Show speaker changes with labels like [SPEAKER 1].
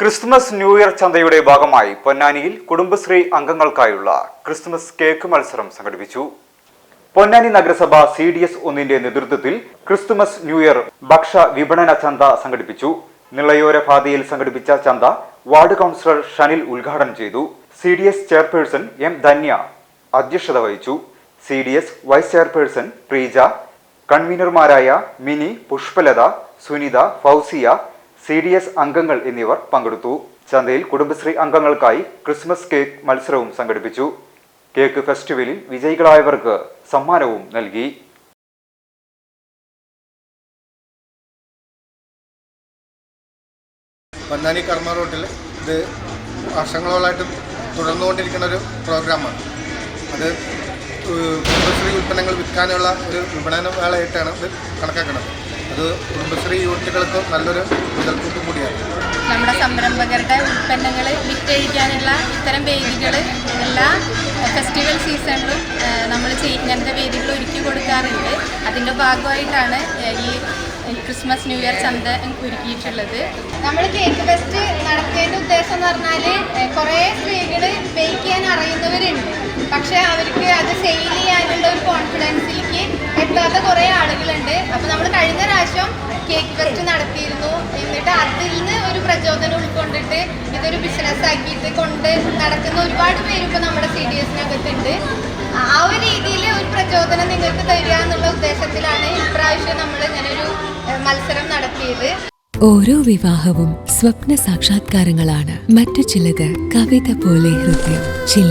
[SPEAKER 1] Christmas new year ചന്തയുടെ ഭാഗമായി പൊന്നാനിയിൽ Kudumbashree അംഗങ്ങൾക്കായുള്ള Christmas cake മത്സരം സംഘടിപ്പിച്ചു. പൊന്നാനി നഗരസഭ സി ഡി എസ് ഒന്നിന്റെ നേതൃത്വത്തിൽ ക്രിസ്തുമസ് ന്യൂ ഇയർ ഭക്ഷ്യ വിപണന ചന്ത സംഘടിപ്പിച്ചു. നിളയോര പാതയിൽ സംഘടിപ്പിച്ച ചന്ത വാർഡ് കൗൺസിലർ ഷനിൽ ഉദ്ഘാടനം ചെയ്തു. C D S chairperson M Dhanya അധ്യക്ഷത വഹിച്ചു. C D S vice chairperson Preeja കൺവീനർമാരായ Mini Pushpalatha Sunitha Fousiya C D S അംഗങ്ങൾ എന്നിവർ പങ്കെടുത്തു. ചന്തയിൽ കുടുംബശ്രീ അംഗങ്ങൾക്കായി ക്രിസ്മസ് കേക്ക് മത്സരവും സംഘടിപ്പിച്ചു. കേക്ക് ഫെസ്റ്റിവലിൽ വിജയികളായവർക്ക് സമ്മാനവും നൽകി.
[SPEAKER 2] പൊന്നാനി കർമ്മ റോട്ടിൽ ഇത് വർഷങ്ങളോളായിട്ട് തുടർന്നുകൊണ്ടിരിക്കുന്ന ഒരു പ്രോഗ്രാമാണ്. അത് കുടുംബശ്രീ ഉൽപ്പന്നങ്ങൾ വിൽക്കാനുള്ള ഒരു വിപണന വേളയായിട്ടാണ് ഇത് കണക്കാക്കുന്നത്. അത് കുടുംബശ്രീ യൂണിറ്റുകൾക്ക് നല്ലൊരു മുതൽക്കൂട്ടും കൂടിയാണ്.
[SPEAKER 3] നമ്മുടെ സംരംഭകരുടെ ഉൽപ്പന്നങ്ങൾ വിറ്റഴിക്കാനുള്ള ഇത്തരം വേദികൾ എല്ലാ ഫെസ്റ്റിവൽ സീസണിലും നമ്മൾ ഇങ്ങനത്തെ വേദികൾ ഒരുക്കി കൊടുക്കാറുണ്ട്. അതിന്റെ ഭാഗമായിട്ടാണ് ഈ ക്രിസ്മസ് ന്യൂ ഇയർ ചന്ത ഒരുക്കിയിട്ടുള്ളത്. നമ്മൾ കേക്ക് ഫെസ്റ്റ് നടത്തിയതിന്റെ ഉദ്ദേശം എന്ന് പറഞ്ഞാൽ കുറേ സ്ത്രീകൾ ബേക്ക് ചെയ്യാൻ അറിയുന്നവരുണ്ട്. പക്ഷേ അവർക്ക് അത് സെയിൽ ചെയ്യാനുള്ള ഒരു കോൺഫിഡൻസിലേക്ക് എത്താത്ത കുറേ ആളുകളുണ്ട് അപ്പോൾ നമ്മൾ കഴിഞ്ഞ പ്രാവശ്യം കേക്ക് ഫെസ്റ്റ് നടത്തിയിരുന്നു. എന്നിട്ട് അതിൽ നിന്ന് ഒരു പ്രചോദനം ഉൾക്കൊണ്ടിട്ട് ഇതൊരു ബിസിനസ് ആക്കിയിട്ട് കൊണ്ട് നടക്കുന്ന ഒരുപാട് പേര് ഇപ്പോൾ നമ്മുടെ സി ഡി എസിനകത്തുണ്ട് ആ ഒരു രീതിയിൽ ഒരു പ്രചോദനം നിങ്ങൾക്ക് തരിക എന്നുള്ള ഉദ്ദേശത്തിലാണ് ഇപ്രാവശ്യം നമ്മൾ ഇങ്ങനൊരു മത്സരം നടത്തിയത്.
[SPEAKER 4] ഓരോ വിവാഹവും സ്വപ്ന സാക്ഷാത്കാരങ്ങളാണ്. മറ്റു ചിലത് കവിത പോലെ ഹൃദയം ചില